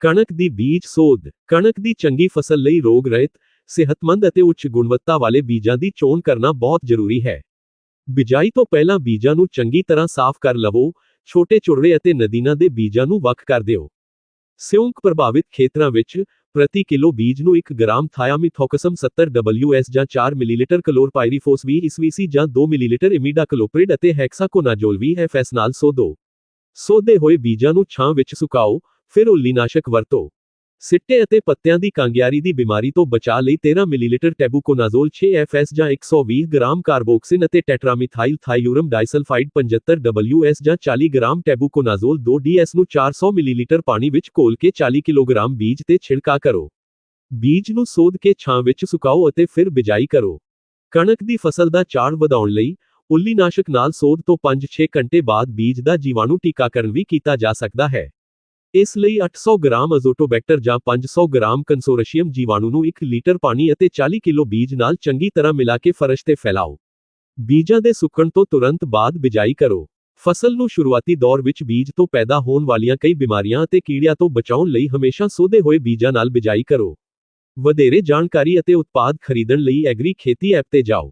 ਕਣਕ ਦੀ ਬੀਜ ਸੋਧ। ਕਣਕ ਦੀ ਚੰਗੀ ਫਸਲ ਲਈ ਰੋਗ ਰਹਿਤ, ਸਿਹਤਮੰਦ ਅਤੇ ਉੱਚ ਗੁਣਵੱਤਾ ਵਾਲੇ ਬੀਜਾਂ ਦੀ ਚੋਣ ਕਰਨਾ ਬਹੁਤ ਜ਼ਰੂਰੀ ਹੈ। ਬਿਜਾਈ ਤੋਂ ਪਹਿਲਾਂ ਬੀਜਾਂ ਨੂੰ ਚੰਗੀ ਤਰ੍ਹਾਂ ਸਾਫ਼ ਕਰ ਲਵੋ, ਛੋਟੇ ਚੁੜਵੇ ਅਤੇ ਨਦੀਨਾਂ ਦੇ ਬੀਜਾਂ ਨੂੰ ਵੱਖ ਕਰ ਦਿਓ। ਸਿਉਂਕ ਪ੍ਰਭਾਵਿਤ ਖੇਤਰਾਂ ਵਿੱਚ ਪ੍ਰਤੀ ਕਿਲੋ ਬੀਜ ਨੂੰ 1 ਗ੍ਰਾਮ ਥਾਇਆਮੀਥੋਕਸਮ 70 WS ਜਾਂ 4 ਮਿਲੀਲੀਟਰ ਕਲੋਰਪਾਇਰੀਫੋਸ 20 ਇਸਵੀਸੀ ਜਾਂ 2 ਮਿਲੀਲੀਟਰ ਇਮੀਡਾਕਲੋਪ੍ਰਿਡ ਅਤੇ ਹੈਕਸਾਕੋਨਾਜ਼ੋਲ 20 FS ਨਾਲ ਸੋਧੋ। ਸੋਧੇ ਹੋਏ ਬੀਜਾਂ ਨੂੰ ਛਾਂ ਵਿੱਚ ਸੁਕਾਓ ਫਿਰ ਉੱਲੀਨਾਸ਼ਕ ਵਰਤੋ। ਸਿੱਟੇ ਅਤੇ ਪੱਤਿਆਂ ਦੀ ਕੰਗਿਆਰੀ ਦੀ ਬਿਮਾਰੀ ਤੋਂ ਬਚਾਅ ਲਈ 13 ਮਿਲੀਲੀਟਰ ਟੈਬੂਕੋਨਾਜ਼ੋਲ 6 FS ਜਾਂ 120 ਗ੍ਰਾਮ ਕਾਰਬੋਕਸਿਨ ਅਤੇ ਟੈਟਰਾਮੀਥਾਈਲ ਥਾਈਯੂਰਮ ਡਾਈਸਲਫਾਈਡ 75 WS ਜਾਂ 40 ਗ੍ਰਾਮ ਟੈਬੂਕੋਨਾਜ਼ੋਲ 2 DS ਨੂੰ 400 ਮਿਲੀਲੀਟਰ ਪਾਣੀ ਵਿੱਚ ਘੋਲ ਕੇ 40 ਕਿਲੋਗ੍ਰਾਮ ਬੀਜ ਤੇ ਛਿੜਕਾ ਕਰੋ। ਬੀਜ ਨੂੰ ਸੋਧ ਕੇ ਛਾਂ ਵਿੱਚ ਸੁਕਾਓ ਅਤੇ ਫਿਰ ਬਿਜਾਈ ਕਰੋ। ਕਣਕ ਦੀ ਫਸਲ ਦਾ ਝਾੜ ਵਧਾਉਣ ਲਈ ਉੱਲੀਨਾਸ਼ਕ ਨਾਲ ਸੋਧ ਤੋਂ 5-6 ਘੰਟੇ ਬਾਅਦ ਬੀਜ ਦਾ ਜੀਵਾਣੂ ਟੀਕਾਕਰਨ ਵੀ ਕੀਤਾ ਜਾ ਸਕਦਾ ਹੈ। ਇਸ ਲਈ 800 ਗ੍ਰਾਮ ਅਜ਼ੋਟੋਬੈਕਟਰ ਜਾਂ 500 ਗ੍ਰਾਮ ਕੰਸੋਰਸ਼ੀਅਮ ਜੀਵਾਣੂ ਨੂੰ 1 ਲੀਟਰ ਪਾਣੀ ਅਤੇ 40 ਕਿਲੋ ਬੀਜ ਨਾਲ ਚੰਗੀ ਤਰ੍ਹਾਂ ਮਿਲਾ ਕੇ ਫਰਸ਼ ਤੇ ਫੈਲਾਓ। ਬੀਜਾਂ ਦੇ ਸੁੱਕਣ ਤੋਂ ਤੁਰੰਤ ਬਾਅਦ ਬਿਜਾਈ ਕਰੋ। ਫਸਲ ਨੂੰ ਸ਼ੁਰੂਆਤੀ ਦੌਰ ਵਿੱਚ ਬੀਜ ਤੋਂ ਪੈਦਾ ਹੋਣ ਵਾਲੀਆਂ ਕਈ ਬਿਮਾਰੀਆਂ ਅਤੇ ਕੀੜਿਆਂ ਤੋਂ ਬਚਾਉਣ ਲਈ ਹਮੇਸ਼ਾ ਸੋਧੇ ਹੋਏ ਬੀਜਾਂ ਨਾਲ ਬਿਜਾਈ ਕਰੋ। ਵਧੇਰੇ ਜਾਣਕਾਰੀ ਅਤੇ ਉਤਪਾਦ ਖਰੀਦਣ ਲਈ ਐਗਰੀ ਖੇਤੀ ਐਪ ਤੇ ਜਾਓ।